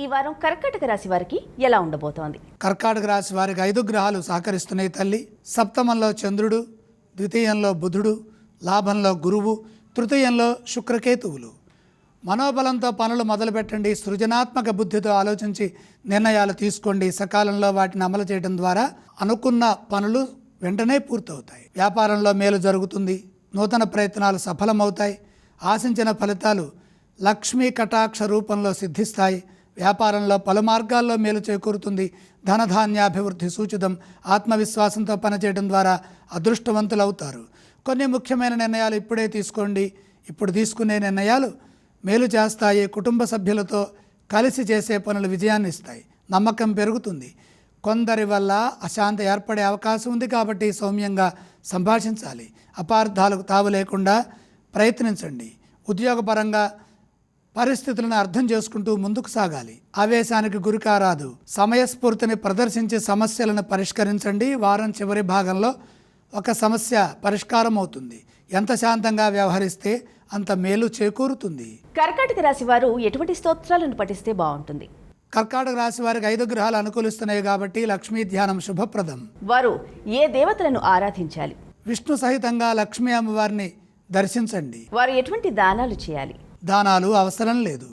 ఈ వారం కర్కాటక రాశి వారికి ఎలా ఉండబోతోంది? కర్కాటక రాశి వారికి ఐదు గ్రహాలు సహకరిస్తున్నాయి తల్లి. సప్తమంలో చంద్రుడు ద్వితీయంలో బుధుడు లాభంలో గురువు తృతీయంలో శుక్రకేతువులు. మనోబలంతో పనులు మొదలుపెట్టండి. సృజనాత్మక బుద్ధితో ఆలోచించి నిర్ణయాలు తీసుకోండి. సకాలంలో వాటిని అమలు చేయడం ద్వారా అనుకున్న పనులు వెంటనే పూర్తవుతాయి. వ్యాపారంలో మేలు జరుగుతుంది. నూతన ప్రయత్నాలు సఫలమవుతాయి. ఆశించిన ఫలితాలు లక్ష్మీ కటాక్ష రూపంలో సిద్ధిస్తాయి. వ్యాపారంలో పలు మార్గాల్లో మేలు చేకూరుతుంది. ధనధాన్యాభివృద్ధి సూచితం. ఆత్మవిశ్వాసంతో పనిచేయడం ద్వారా అదృష్టవంతులవుతారు. కొన్ని ముఖ్యమైన నిర్ణయాలు ఇప్పుడే తీసుకోండి. ఇప్పుడు తీసుకునే నిర్ణయాలు మేలు చేస్తాయి. కుటుంబ సభ్యులతో కలిసి చేసే పనులు విజయాన్ని ఇస్తాయి. నమ్మకం పెరుగుతుంది. కొందరి వల్ల అశాంతి ఏర్పడే అవకాశం ఉంది కాబట్టి సౌమ్యంగా సంభాషించాలి. అపార్థాలకు తావు లేకుండా ప్రయత్నించండి. ఉద్యోగపరంగా పరిస్థితులను అర్థం చేసుకుంటూ ముందుకు సాగాలి. ఆవేశానికి గురికారాదు. సమయస్ఫూర్తిని ప్రదర్శించి సమస్యలను పరిష్కరించండి. వారం చివరి భాగంలో ఒక సమస్య పరిష్కారం అవుతుంది ఎంత శాంతంగా వ్యవహరిస్తే అంత మేలు చేకూరుతుంది. కర్కాటక రాశి వారు ఎటువంటి స్తోత్రాలను పఠిస్తే బాగుంటుంది? కర్కాటక రాశి వారికి ఐదు గ్రహాలు అనుకూలిస్తున్నాయి కాబట్టి లక్ష్మీ ధ్యానం శుభప్రదం. వారు ఏ దేవతలను ఆరాధించాలి? విష్ణు సహితంగా లక్ష్మీ అమ్మవారిని దర్శించండి. వారు ఎటువంటి దానాలు చేయాలి? దానాలు అవసరం లేదు.